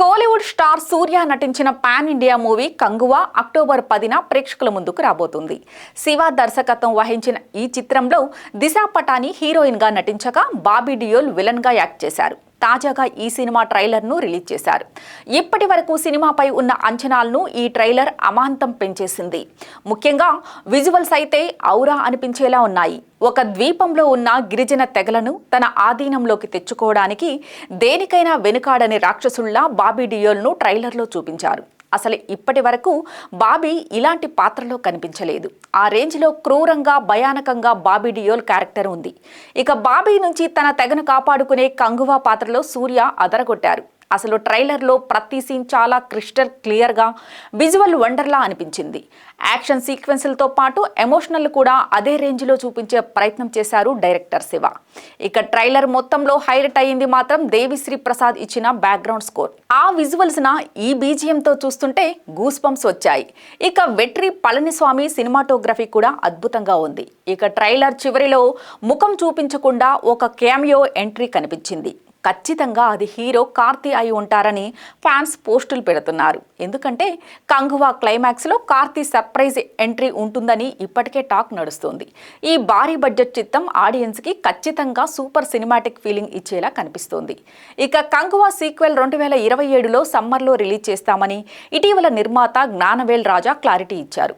Kollywood star Suriya నటించిన pan India movie Kanguva October పదిన ప్రేక్షకుల ముందుకు రాబోతుంది. శివ దర్శకత్వం వహించిన ఈ చిత్రంలో దిశా పటాని హీరోయిన్గా నటించగా బాబీ డియోల్ విలన్గా యాక్ట్ చేశారు. తాజాగా ఈ సినిమా ట్రైలర్ను రిలీజ్ చేశారు. ఇప్పటి వరకు సినిమాపై ఉన్న అంచనాలను ఈ ట్రైలర్ అమాంతం పెంచేసింది. ముఖ్యంగా విజువల్స్ అయితే ఔరా అనిపించేలా ఉన్నాయి. ఒక ద్వీపంలో ఉన్న గిరిజన తెగలను తన ఆధీనంలోకి తెచ్చుకోవడానికి దేనికైనా వెనుకాడని రాక్షసుల్లా బాబీ డియోల్ను ట్రైలర్లో చూపించారు. అసలు ఇప్పటి వరకు బాబీ ఇలాంటి పాత్రలో కనిపించలేదు. ఆ రేంజ్లో క్రూరంగా భయానకంగా బాబీ డియోల్ క్యారెక్టర్ ఉంది. ఇక బాబీ నుంచి తన తెగను కాపాడుకునే కంగువా పాత్రలో సూర్య అదరగొట్టారు. అసలు ట్రైలర్లో ప్రతి సీన్ చాలా క్రిస్టల్ క్లియర్గా విజువల్ వండర్లా అనిపించింది. యాక్షన్ సీక్వెన్స్లతో పాటు ఎమోషనల్ కూడా అదే రేంజ్లో చూపించే ప్రయత్నం చేశారు డైరెక్టర్ శివ. ఇక ట్రైలర్ మొత్తంలో హైలైట్ అయ్యింది మాత్రం దేవిశ్రీ ప్రసాద్ ఇచ్చిన బ్యాక్గ్రౌండ్ స్కోర్. ఆ విజువల్స్న ఈ బీజియంతో చూస్తుంటే గూస్ పంప్స్ వచ్చాయి. ఇక వెట్రి పళనిస్వామి సినిమాటోగ్రఫీ కూడా అద్భుతంగా ఉంది. ఇక ట్రైలర్ చివరిలో ముఖం చూపించకుండా ఒక క్యామియో ఎంట్రీ కనిపించింది. ఖచ్చితంగా అది హీరో కార్తీ అయి ఉంటారని ఫ్యాన్స్ పోస్టులు పెడుతున్నారు. ఎందుకంటే కంగువా క్లైమాక్స్లో కార్తీ సర్ప్రైజ్ ఎంట్రీ ఉంటుందని ఇప్పటికే టాక్ నడుస్తుంది. ఈ భారీ బడ్జెట్ చిత్రం ఆడియన్స్కి ఖచ్చితంగా సూపర్ సినిమాటిక్ ఫీలింగ్ ఇచ్చేలా కనిపిస్తోంది. ఇక కంగువా సీక్వెల్ రెండు వేల ఇరవై ఏడులో సమ్మర్లో రిలీజ్ చేస్తామని ఇటీవల నిర్మాత జ్ఞానవేల్ రాజా క్లారిటీ ఇచ్చారు.